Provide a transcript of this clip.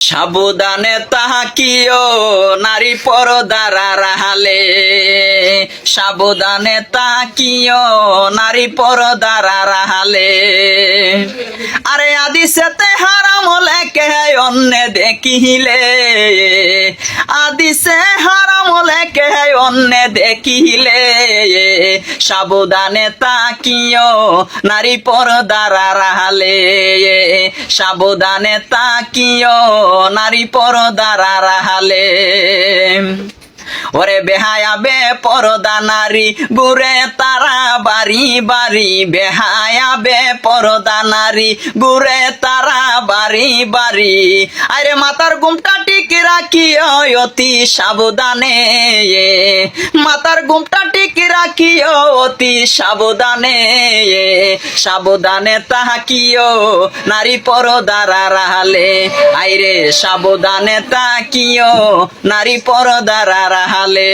সাবধানে তাহাকিও নারী পরদারা রাহালে সাবধানে তাকিও, নারী পরদারা রাহালে আরে আদি সেতে হারাম লেকে অন্য দেখিলে? আদি সে হারাম লেকে অন্য দেখিলে? সাবধানে তাকিও, নারী পরদারা রাহালে সাবধানে তাকিও নারী পরদারা রাহালে ওরে বেহায়া বে পরদা নারী গুরে তারা বাড়ি বাড়ি। বেহায়া বে পরদা নারী গুরে তারা বাড়ি বাড়ি। আরে মাতার গুমটা টিক রাখি অতি সাবধানে। মাতার গুমটা টিক রাখি অতি সাবধানে সাবধানে তাহাকিও নারী পরদারা রাহালে। আইরে সাবধানে তাহাকিও নারী পরদারা রাহালে।